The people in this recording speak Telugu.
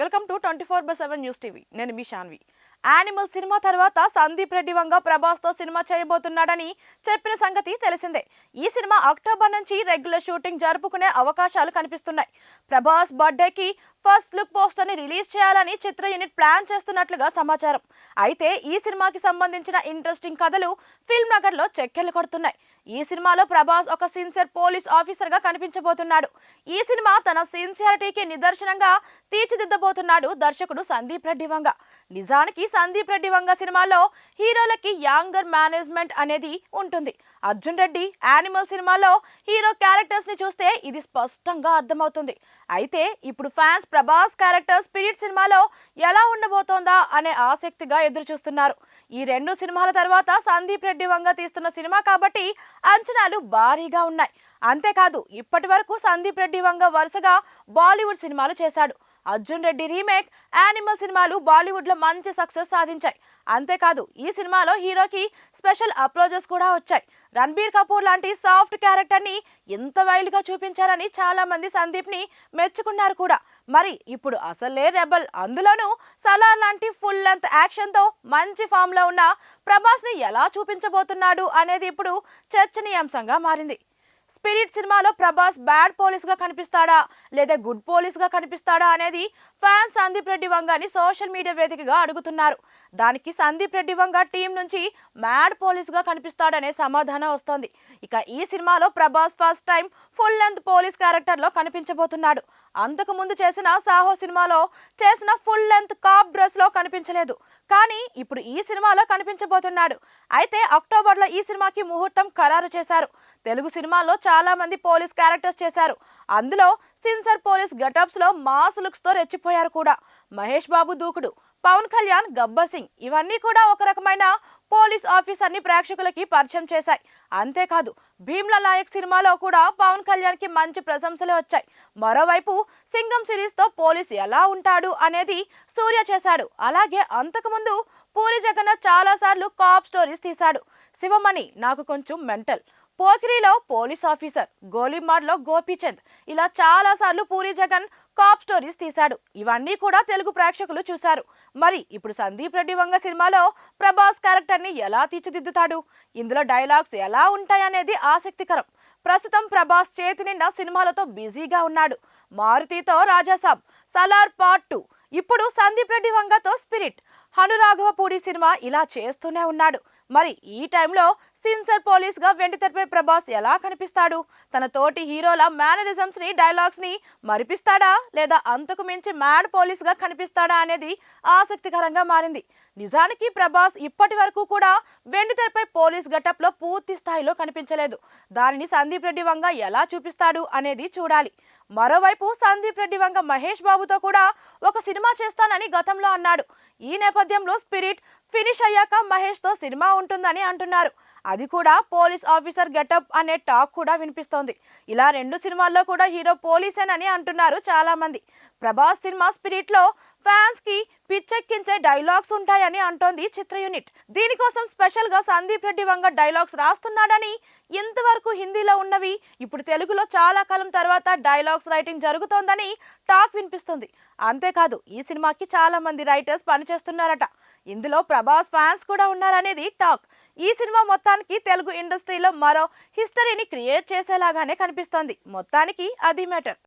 Welcome to twenty four by seven news TV నేను మీ షాన్వి. యానిమల్ సినిమా తర్వాత సందీప్ రెడ్డి వంగ ప్రభాస్తో సినిమా చేయబోతున్నాడని చెప్పిన సంగతి తెలిసిందే. ఈ సినిమా అక్టోబర్ నుంచి రెగ్యులర్ షూటింగ్ జరుపుకునే అవకాశాలు కనిపిస్తున్నాయి. ప్రభాస్ బర్త్డేకి ఫస్ట్ లుక్ పోస్టర్ని రిలీజ్ చేయాలని చిత్ర యూనిట్ ప్లాన్ చేస్తున్నట్లుగా సమాచారం. అయితే ఈ సినిమాకి సంబంధించిన ఇంట్రెస్టింగ్ కథలు ఫిల్మ్ నగర్లో చెక్కెలు కొడుతున్నాయి. ఈ సినిమాలో ప్రభాస్ ఒక సిన్సియర్ పోలీస్ ఆఫీసర్గా కనిపించబోతున్నాడు. ఈ సినిమా తన సిన్సియారిటీకి నిదర్శనంగా తీర్చిదిద్దబోతున్నాడు దర్శకుడు సందీప్ రెడ్డి వంగ. నిజానికి సందీప్ రెడ్డి వంగ సినిమాలో హీరోలకి యాంగర్ మేనేజ్మెంట్ అనేది ఉంటుంది. అర్జున్ రెడ్డి యానిమల్ సినిమాలో హీరో క్యారెక్టర్స్ని చూస్తే ఇది స్పష్టంగా అర్థమవుతుంది. అయితే ఇప్పుడు ఫ్యాన్స్ ప్రభాస్ క్యారెక్టర్ స్పిరిట్ సినిమాలో ఎలా ఉండబోతోందా అనే ఆసక్తిగా ఎదురు చూస్తున్నారు ఈ రెండు సినిమాల తర్వాత సందీప్ రెడ్డి వంగ తీస్తున్న సినిమా కాబట్టి అంచనాలు భారీగా ఉన్నాయి. అంతేకాదు ఇప్పటి వరకు సందీప్ రెడ్డి వంగ వరుసగా బాలీవుడ్ సినిమాలు చేశాడు. అర్జున్ రెడ్డి రీమేక్ యానిమల్ సినిమాలు బాలీవుడ్లో మంచి సక్సెస్ సాధించాయి. అంతేకాదు ఈ సినిమాలో హీరోకి స్పెషల్ అప్రోచెస్ కూడా వచ్చాయి. రణబీర్ కపూర్ లాంటి సాఫ్ట్ క్యారెక్టర్ని ఎంత వైల్డ్గా చూపించారని చాలా మంది సందీప్ని మెచ్చుకున్నారు కూడా. మరి ఇప్పుడు అసలే రెబల్. అందులోనూ సలార్ లాంటి ఫుల్ లెంత్ యాక్షన్తో మంచి ఫామ్లో ఉన్న ప్రభాస్ని ఎలా చూపించబోతున్నాడు అనేది ఇప్పుడు చర్చనీయాంశంగా మారింది. స్పిరిట్ సినిమాలో ప్రభాస్ బ్యాడ్ పోలీస్గా కనిపిస్తాడా? లేదా గుడ్ పోలీస్గా కనిపిస్తాడా అనేది ఫ్యాన్స్ సందీప్ రెడ్డి వంగాని సోషల్ మీడియా వేదికగా అడుగుతున్నారు. దానికి సందీప్ రెడ్డి వంగ టీం నుంచి మ్యాడ్ పోలీస్గా కనిపిస్తాడనే సమాధానం వస్తోంది. ఇక ఈ సినిమాలో Prabhas first time full length police క్యారెక్టర్లో కనిపించబోతున్నాడు. అంతకు ముందు చేసిన సాహో సినిమాలో చేసిన ఫుల్ లెంత్ కాప్ డ్రెస్లో కనిపించలేదు. కానీ ఇప్పుడు ఈ సినిమాలో కనిపించబోతున్నాడు. అయితే అక్టోబర్లో ఈ సినిమాకి ముహూర్తం ఖరారు చేశారు. తెలుగు సినిమాల్లో చాలా మంది పోలీస్ క్యారెక్టర్స్ చేశారు. అందులో సిన్సర్ పోలీస్ గెటప్స్లో మాస్ లుక్స్తో రెచ్చిపోయారు కూడా. మహేష్ బాబు దూకుడు పవన్ కళ్యాణ్ గబ్బర్ సింగ్ ఇవన్నీ కూడా ఒక రకమైన పోలీస్ ఆఫీసర్ని ప్రేక్షకులకి పరిచయం చేశాయి. అంతేకాదు భీమ్ల నాయక్ సినిమాలో కూడా పవన్ కళ్యాణ్కి మంచి ప్రశంసలు వచ్చాయి. మరోవైపు సింగం సిరీస్తో పోలీస్ ఎలా ఉంటాడు అనేది సూర్య చేశాడు. అలాగే అంతకుముందు పూరి జగన్నాథ్ చాలా సార్లు కాప్ స్టోరీస్ తీశాడు. శివమణి నాకు కొంచెం మెంటల్. పోకిరిలో పోలీస్ ఆఫీసర్ గోలీమార్లో గోపీచంద్. ఇలా చాలాసార్లు పూరి జగన్ కాప్ స్టోరీస్ తీశాడు. ఇవన్నీ కూడా తెలుగు ప్రేక్షకులు చూశారు. మరి ఇప్పుడు సందీప్ రెడ్డి వంగ సినిమాలో ప్రభాస్ క్యారెక్టర్ని ఎలా తీర్చిదిద్దుతాడు? ఇందులో డైలాగ్స్ ఎలా ఉంటాయనేది ఆసక్తికరం. ప్రస్తుతం ప్రభాస్ చేతి నిండా సినిమాలతో బిజీగా ఉన్నాడు. మారుతితో రాజాసాబ్ సలార్ పార్ట్ టూ. ఇప్పుడు సందీప్ రెడ్డి వంగతో స్పిరిట్. హనురాఘవపూడి సినిమా ఇలా చేస్తూనే ఉన్నాడు. మరి ఈ టైంలో సిన్సర్ పోలీస్గా వెండితెరపై ప్రభాస్ ఎలా కనిపిస్తాడు? తన తోటి హీరోల మేనరిజమ్స్ని డైలాగ్స్ని మరిపిస్తాడా? లేదా అంతకు మించి మ్యాడ్ పోలీస్గా కనిపిస్తాడా అనేది ఆసక్తికరంగా మారింది. నిజానికి ప్రభాస్ ఇప్పటి వరకు కూడా వెండితెరపై పోలీస్ గటప్లో పూర్తి స్థాయిలో కనిపించలేదు. దానిని సందీప్ రెడ్డి వంగ ఎలా చూపిస్తాడు అనేది చూడాలి. మరోవైపు సందీప్ రెడ్డి వంగ మహేష్ బాబుతో కూడా ఒక సినిమా చేస్తానని గతంలో అన్నాడు. ఈ నేపథ్యంలో స్పిరిట్ ఫినిష్ అయ్యాక మహేష్తో సినిమా ఉంటుందని అంటున్నారు. అది కూడా పోలీస్ ఆఫీసర్ గెటప్ అనే టాక్ కూడా వినిపిస్తోంది. ఇలా రెండు సినిమాల్లో కూడా హీరో పోలీసేనని అంటున్నారు చాలామంది. ప్రభాస్ సినిమా స్పిరిట్లో ఫ్యాన్స్కి పిచ్చెక్కించే డైలాగ్స్ ఉంటాయని అంటోంది చిత్ర యూనిట్. దీనికోసం స్పెషల్గా సందీప్ రెడ్డి వంగ డైలాగ్స్ రాస్తున్నాడని ఇంతవరకు హిందీలో ఉన్నవి. ఇప్పుడు తెలుగులో చాలా కాలం తర్వాత డైలాగ్స్ రైటింగ్ జరుగుతోందని టాక్ వినిపిస్తుంది. అంతేకాదు ఈ సినిమాకి చాలామంది రైటర్స్ పనిచేస్తున్నారట. ఇందులో ప్రభాస్ ఫ్యాన్స్ కూడా ఉన్నారనేది టాక్. ఈ సినిమా మొత్తానికి తెలుగు ఇండస్ట్రీలో మరో హిస్టరీని క్రియేట్ చేసేలాగానే కనిపిస్తోంది. మొత్తానికి అది మ్యాటర్.